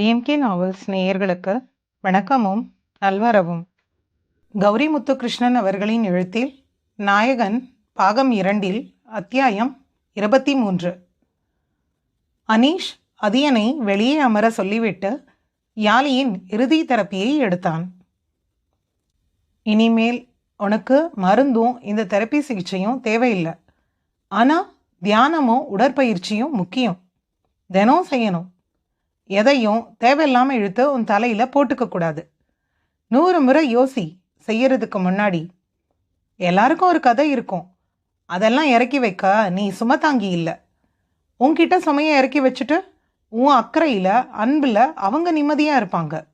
DMK novels நேயர்களுக்கு வணக்கமும் நல்வரவும். கௌரி முத்துகிருஷ்ணன் அவர்களின் எழுத்தில் நாயகன் பாகம் இரண்டில் அத்தியாயம் இருபத்தி மூன்று அனீஷ் அதியனை வெளியே அமர சொல்லிவிட்டு யாலியின் இறுதி தெரப்பியை எடுத்தான். இனிமேல் உனக்கு மருந்தும் இந்த தெரப்பி சிகிச்சையும் தேவையில்லை. ஆனால் தியானமும் உடற்பயிற்சியும் முக்கியம். தினம் செய்யணும். எதையும் தேவையில்லாமல் இழுத்து உன் தலையில் போட்டுக்க கூடாது. நூறு முறை யோசி செய்யறதுக்கு முன்னாடி எல்லாருக்கும் ஒரு கதை இருக்கும். அதெல்லாம் இறக்கி வைக்க நீ சுமதாங்கி இல்லை. உன்கிட்ட சுமையை இறக்கி வச்சுட்டு உன் அக்கறையில் அன்பில் அவங்க நிம்மதியாக இருப்பாங்க.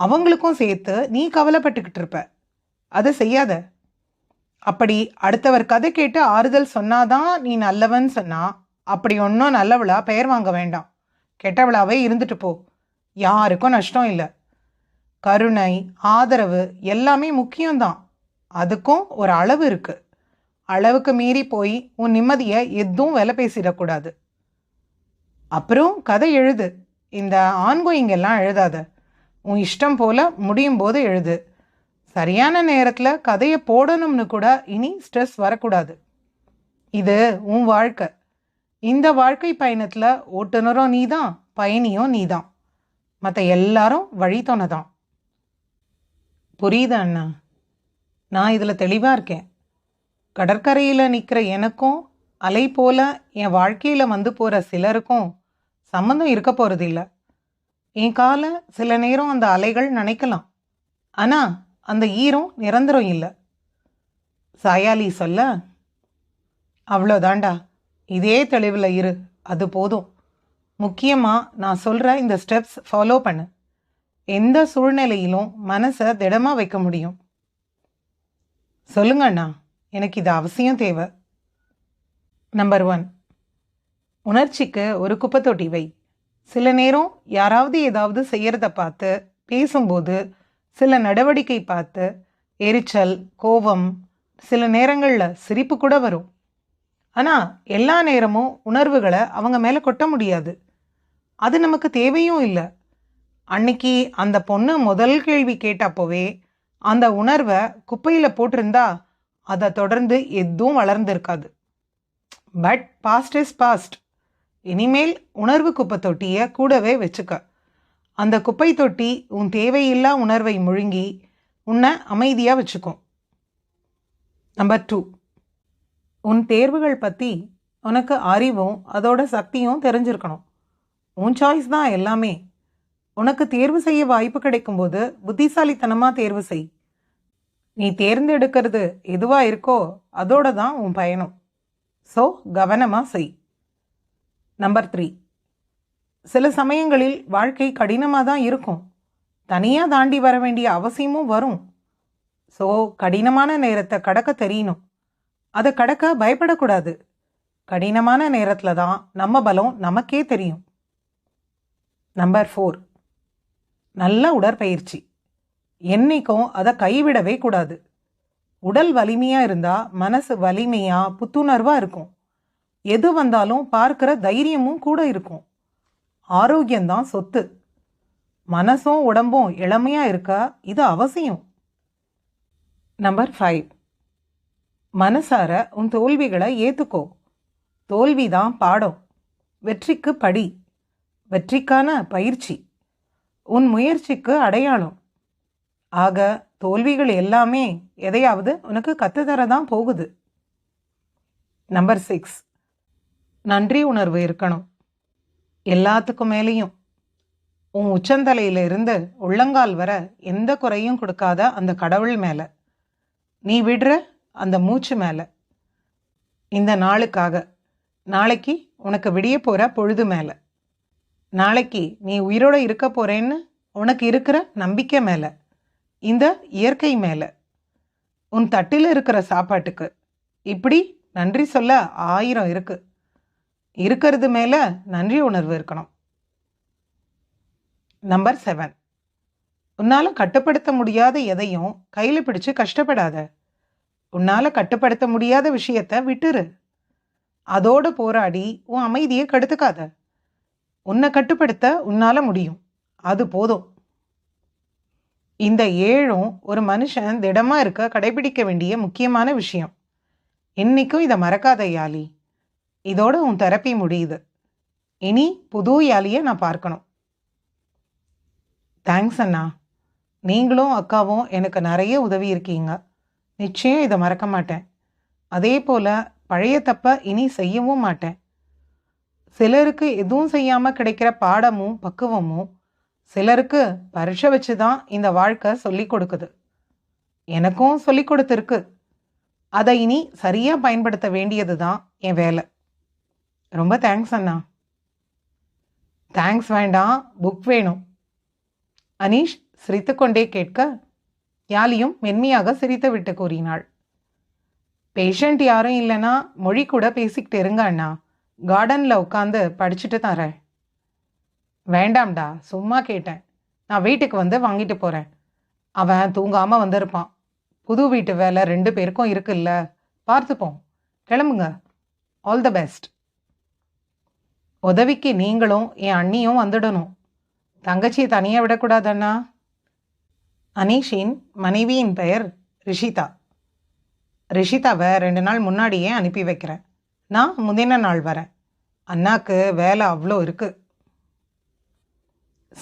அவங்களுக்கும் சேர்த்து நீ கவலைப்பட்டுக்கிட்டு இருப்ப. அதை செய்யாத. அப்படி அடுத்தவர் கதை கேட்டு ஆறுதல் சொன்னாதான் நீ நல்லவன் சொன்னா அப்படி ஒன்றும் நல்லவளா பெயர் வாங்க வேண்டாம். கெட்டவளாவே இருந்துட்டு போ. யாருக்கும் நஷ்டம் இல்லை. கருணை ஆதரவு எல்லாமே முக்கியம்தான். அதுக்கும் ஒரு அளவு இருக்கு. அளவுக்கு மீறி போய் உன் நிம்மதியை எதுவும் விலை பேசிடக்கூடாது. அப்புறம் கதை எழுது. இந்த ஆன்கோயிங் எல்லாம் எழுதாத. உன் இஷ்டம் போல முடியும் போது எழுது. சரியான நேரத்தில் கதையை போடணும்னு கூட இனி ஸ்ட்ரெஸ் வரக்கூடாது. இது உன் வாழ்க்கை. இந்த வாழ்க்கை பயணத்தில் ஓட்டுநரும் நீ தான் பயணியும் நீ தான் மற்ற எல்லாரும் வழித்தோணை தான் புரியுது அண்ணா? நான் இதில் தெளிவாக இருக்கேன். கடற்கரையில் நிற்கிற எனக்கும் அலை போல என் வாழ்க்கையில் வந்து போகிற சிலருக்கும் சம்மந்தம் இருக்க போகிறது இல்லை. என் காலை சில நேரம் அந்த அலைகள் நினைக்கலாம். ஆனால் அந்த ஈரம் நிரந்தரம் இல்லை. சாயாலி சொல்ல அவ்வளோதாண்டா இதே தெளிவில் இரு அது போதும். முக்கியமாக நான் சொல்கிற இந்த ஸ்டெப்ஸ் ஃபாலோ பண்ணு. எந்த சூழ்நிலையிலும் மனசை திடமாக வைக்க முடியும். சொல்லுங்க அண்ணா எனக்கு இது அவசியம் தேவை. நம்பர் ஒன் உணர்ச்சிக்கு ஒரு குப்பை தொட்டி வை. சில நேரம் யாராவது ஏதாவது செய்கிறத பார்த்து பேசும்போது சில நடவடிக்கை பார்த்து எரிச்சல் கோபம் சில நேரங்களில் சிரிப்பு கூட வரும். ஆனால் எல்லா நேரமும் உணர்வுகளை அவங்க மேலே கொட்ட முடியாது. அது நமக்கு தேவையும் இல்லை. அன்னைக்கு அந்த பொண்ணு முதல் கேள்வி கேட்டப்போவே அந்த உணர்வை குப்பையில் போட்டிருந்தா அதை தொடர்ந்து எதுவும் வளர்ந்துருக்காது. பட் பாஸ்ட் இஸ் பாஸ்ட் இனிமேல் உணர்வு குப்பை தொட்டியை கூடவே வச்சுக்க. அந்த குப்பை தொட்டி உன் தேவையில்லா உணர்வை முழுங்கி உன்னை அமைதியாக வச்சுக்கும். நம்பர் டூ உன் தேர்வுகள் பற்றி உனக்கு அறிவும் அதோட சக்தியும் தெரிஞ்சிருக்கணும். உன் சாய்ஸ் தான் எல்லாமே. உனக்கு தேர்வு செய்ய வாய்ப்பு கிடைக்கும்போது புத்திசாலித்தனமாக தேர்வு செய். நீ தேர்ந்தெடுக்கிறது எதுவாக இருக்கோ அதோட தான் உன் பயணம். ஸோ கவனமாக செய். நம்பர் த்ரீ சில சமயங்களில் வாழ்க்கை கடினமாக தான் இருக்கும். தனியாக தாண்டி வர வேண்டிய அவசியமும் வரும். ஸோ கடினமான நேரத்தை கடக்க தெரியணும். அதை கடக்க பயப்படக்கூடாது. கடினமான நேரத்தில் தான் நம்ம பலம் நமக்கே தெரியும். நம்பர் ஃபோர் நல்ல உடற்பயிற்சி. என்றைக்கும் அதை கைவிடவே கூடாது. உடல் வலிமையாக இருந்தால் மனசு வலிமையாக புத்துணர்வாக இருக்கும். எது வந்தாலும் பார்க்குற தைரியமும் கூட இருக்கும். ஆரோக்கியம்தான் சொத்து. மனசும் உடம்பும் இளமையாக இருக்க? இது அவசியம். நம்பர் ஃபைவ் மனசார உன் தோல்விகளை ஏற்றுக்கோ தோல்விதான் பாடம். வெற்றிக்கு படி. வெற்றிக்கான பயிற்சி. உன் முயற்சிக்கு அடையாளம். ஆக தோல்விகள் எல்லாமே எதையாவது உனக்கு கற்றுத்தர தான் போகுது. நம்பர் சிக்ஸ் நன்றி உணர்வு இருக்கணும். எல்லாத்துக்கும் மேலேயும். உன் உச்சந்தலையில இருந்து உள்ளங்கால் வர எந்த குறையும் கொடுக்காத அந்த கடவுள் மேலே. நீ விடுற அந்த மூச்சு மேலே. இந்த நாளுக்காக. நாளைக்கு உனக்கு விடிய போகிற பொழுது மேலே. நாளைக்கு நீ உயிரோடு இருக்க போகிறேன்னு உனக்கு இருக்கிற நம்பிக்கை மேலே. இந்த இயற்கை மேலே. உன் தட்டில் இருக்கிற சாப்பாட்டுக்கு. இப்படி நன்றி சொல்ல ஆயிரம் இருக்குது இருக்கிறது மேலே நன்றி உணர்வு இருக்கணும். Number seven. உன்னால் கட்டுப்படுத்த முடியாத எதையும் கையில் பிடிச்சு கஷ்டப்படாத. உன்னால் கட்டுப்படுத்த முடியாத விஷயத்த விட்டுரு. அதோடு போராடி உன் அமைதியை கெடுத்துக்காத. உன்னை கட்டுப்படுத்த உன்னால் முடியும். அது போதும். இந்த ஏழும் ஒரு மனுஷன் திடமாக இருக்க கடைபிடிக்க வேண்டிய முக்கியமான விஷயம். இன்னைக்கும் இதை மறக்காத யாலி. இதோட உன் தெரப்பி முடியுது. இனி புது யாலியை நான் பார்க்கணும். தேங்க்ஸ் அண்ணா. நீங்களும் அக்காவும் எனக்கு நிறைய உதவி இருக்கீங்க. நிச்சயம் இதை மறக்க மாட்டேன். அதே போல் பழைய தப்ப இனி செய்யவும் மாட்டேன். சிலருக்கு எதுவும் செய்யாமல் கிடைக்கிற பாடமும் பக்குவமும் சிலருக்கு பரீட்சை வச்சு தான் இந்த வாழ்க்கை சொல்லி கொடுக்குது. எனக்கும் சொல்லி கொடுத்துருக்கு. அதை இனி சரியாக பயன்படுத்த வேண்டியது தான் என் வேலை. ரொம்ப தேங்க்ஸ் அண்ணா. தேங்க்ஸ் வேண்டாம் புக் வேணும். அனீஷ் சிரித்துக்கொண்டே கேட்க யாலியும் மென்மையாக சிரித்துவிட்டு கூறினாள். பேஷண்ட் யாரும் இல்லைன்னா மொழி கூட பேசிக்கிட்டு இருங்க அண்ணா. கார்டனில் உட்காந்து படிச்சுட்டு தரேன். வேண்டாம்டா சும்மா கேட்டேன். நான் வீட்டுக்கு வந்து வாங்கிட்டு போகிறேன் அவன் தூங்காமல் வந்திருப்பான். புது வீட்டு வேலை ரெண்டு பேருக்கும் இருக்குல்ல. பார்த்துப்போம். கிளம்புங்க. ஆல் த பெஸ்ட் உதவிக்கு நீங்களும் என் அண்ணியும் வந்துடணும். தங்கச்சியை தனியாக விடக்கூடாதண்ணா அனீஷின் மனைவியின் பெயர் ரிஷிதா. ரிஷிதாவை ரெண்டு நாள் முன்னாடியே அனுப்பி வைக்கிறேன். நான் முதின நாள் வரேன் அண்ணாக்கு வேலை அவ்வளோ இருக்குது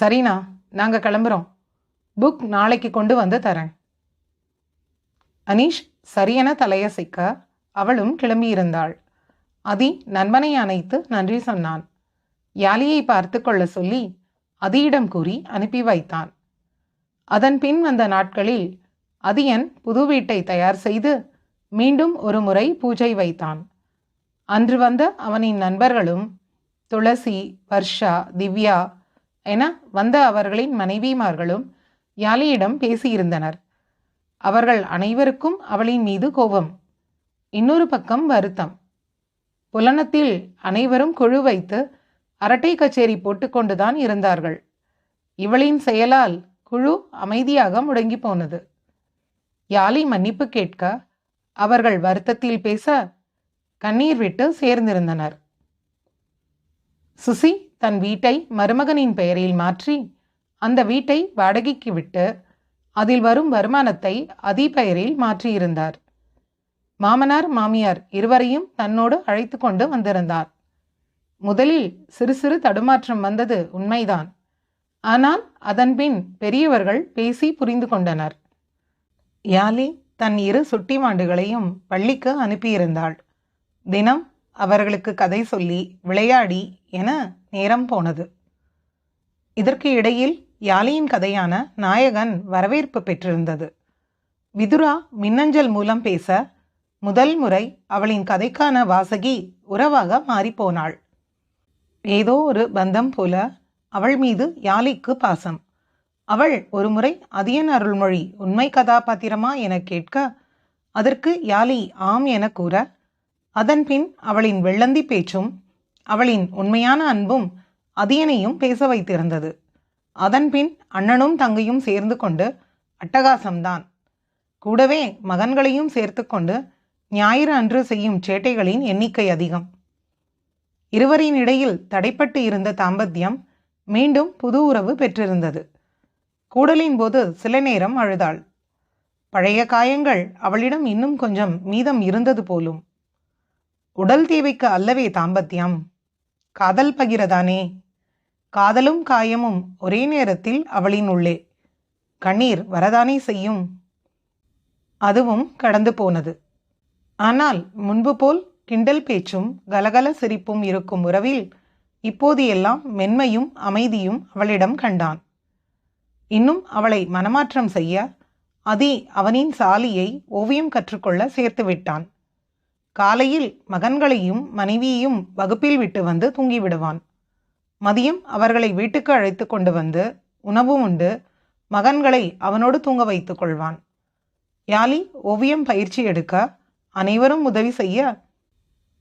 சரிண்ணா நாங்கள் கிளம்புறோம். புக் நாளைக்கு கொண்டு வந்து தரேன். அனீஷ் சரியென தலையசைக்க அவளும் கிளம்பியிருந்தாள். அதி நண்பனை அணைத்து நன்றி சொன்னான். யாலியை பார்த்து கொள்ள சொல்லி அதியிடம் கூறி அனுப்பி வைத்தான். அதன் பின் வந்த நாட்களில் அதியன் புது வீட்டை தயார் செய்து மீண்டும் ஒரு முறை பூஜை வைத்தான். அன்று வந்த அவனின் நண்பர்களும் துளசி வர்ஷா திவ்யா என வந்த அவர்களின் மனைவிமார்களும் யாலியிடம் பேசியிருந்தனர். அவர்கள் அனைவருக்கும் அவளின் மீது கோபம் இன்னொரு பக்கம் வருத்தம். புலனத்தில் அனைவரும் குழு வைத்து அரட்டை கச்சேரி போட்டுக்கொண்டுதான் இருந்தார்கள். இவளின் செயலால் குழு அமைதியாக முடங்கி போனது. யாழி மன்னிப்பு கேட்க அவர்கள் வருத்தத்தில் பேச கண்ணீர் விட்டு சேர்ந்திருந்தனர். சுசி தன் வீட்டை மருமகனின் பெயரில் மாற்றி அந்த வீட்டை வாடகைக்கு விட்டு அதில் வரும் வருமானத்தை அதி பெயரில் மாற்றியிருந்தார். மாமனார் மாமியார் இருவரையும் தன்னோடு அழைத்து கொண்டு வந்திருந்தார். முதலில் சிறு சிறு தடுமாற்றம் வந்தது உண்மைதான். ஆனால் அதன்பின் பெரியவர்கள் பேசி புரிந்து கொண்டனர். யாலி தன் இரு சுட்டிமாண்டுகளையும் பள்ளிக்கு அனுப்பியிருந்தாள். தினம் அவர்களுக்கு கதை சொல்லி விளையாடி என நேரம் போனது. இதற்கு இடையில் யாலியின் கதையான நாயகன் வரவேற்பு பெற்றிருந்தது. விதுரா மின்னஞ்சல் மூலம் பேச முதல் முறை அவளின் கதைக்கான வாசகி உறவாக மாறிப்போனாள். ஏதோ ஒரு பந்தம் போல அவள் மீது யாழிக்கு பாசம். அவள் ஒருமுறை அதியன் அருள்மொழி உண்மை கதாபாத்திரமா? என கேட்க அதற்கு யாலி ஆம் என கூற அதன்பின் அவளின் வெள்ளந்தி பேச்சும் அவளின் உண்மையான அன்பும் அதியனையும் பேச வைத்திருந்தது. அதன்பின் அண்ணனும் தங்கையும் சேர்ந்து கொண்டு அட்டகாசம்தான். கூடவே மகன்களையும் சேர்த்து கொண்டு ஞாயிறு அன்று செய்யும் சேட்டைகளின் எண்ணிக்கை அதிகம். இருவரின் இடையில் தடைப்பட்டு இருந்த தாம்பத்தியம் மீண்டும் புது உறவு பெற்றிருந்தது. கூடலின் போது சில நேரம் அழுதாள். பழைய காயங்கள் அவளிடம் இன்னும் கொஞ்சம் மீதம் இருந்தது போலும். உடல் தேவைக்கு அல்லவே தாம்பத்தியம். காதல் பகிரதானே. காதலும் காயமும் ஒரே நேரத்தில் அவளின் உள்ளே. கண்ணீர் வரதானே செய்யும். அதுவும் கடந்து போனது. ஆனால் முன்பு போல் கிண்டல் பேச்சும் கலகல சிரிப்பும் இருக்கும் உறவில் இப்போது எல்லாம் மென்மையும் அமைதியும் அவளிடம் கண்டான். இன்னும் அவளை மனமாற்றம் செய்ய அதி அவனின் சாலியை ஓவியம் கற்றுக்கொள்ள சேர்த்து விட்டான். காலையில் மகன்களையும் மனைவியையும் வகுப்பில் விட்டு வந்து தூங்கிவிடுவான். மதியம் அவர்களை வீட்டுக்கு அழைத்து கொண்டு வந்து உணவு உண்டு மகன்களை அவனோடு தூங்க வைத்துக் கொள்வான். யாலி ஓவியம் பயிற்சி எடுக்க அனைவரும் உதவி செய்ய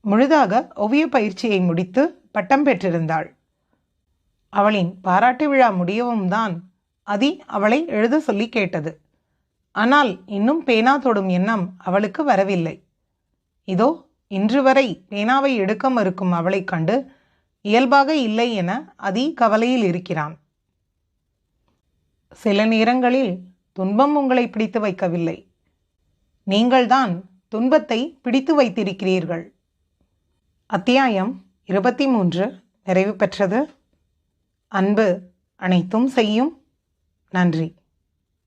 முழுதாக ஓவிய பயிற்சியை முடித்து பட்டம் பெற்றிருந்தாள். அவளின் பாராட்டு விழா முடியவும் தான் அதி அவளை எழுத சொல்லி கேட்டது. ஆனால் இன்னும் பேனா தொடும் எண்ணம் அவளுக்கு வரவில்லை. இதோ இன்று வரை பேனாவை எடுக்க மறுக்கும் அவளைக் கண்டு இயல்பாக இல்லை என அதி கவலையில் இருக்கிறான். சில நேரங்களில் துன்பம் உங்களை பிடித்து வைக்கவில்லை. நீங்கள்தான் துன்பத்தை பிடித்து வைத்திருக்கிறீர்கள். அத்தியாயம் இருபத்தி மூன்று நிறைவு பெற்றது. அன்பு அனைத்தும் செய்யும். நன்றி.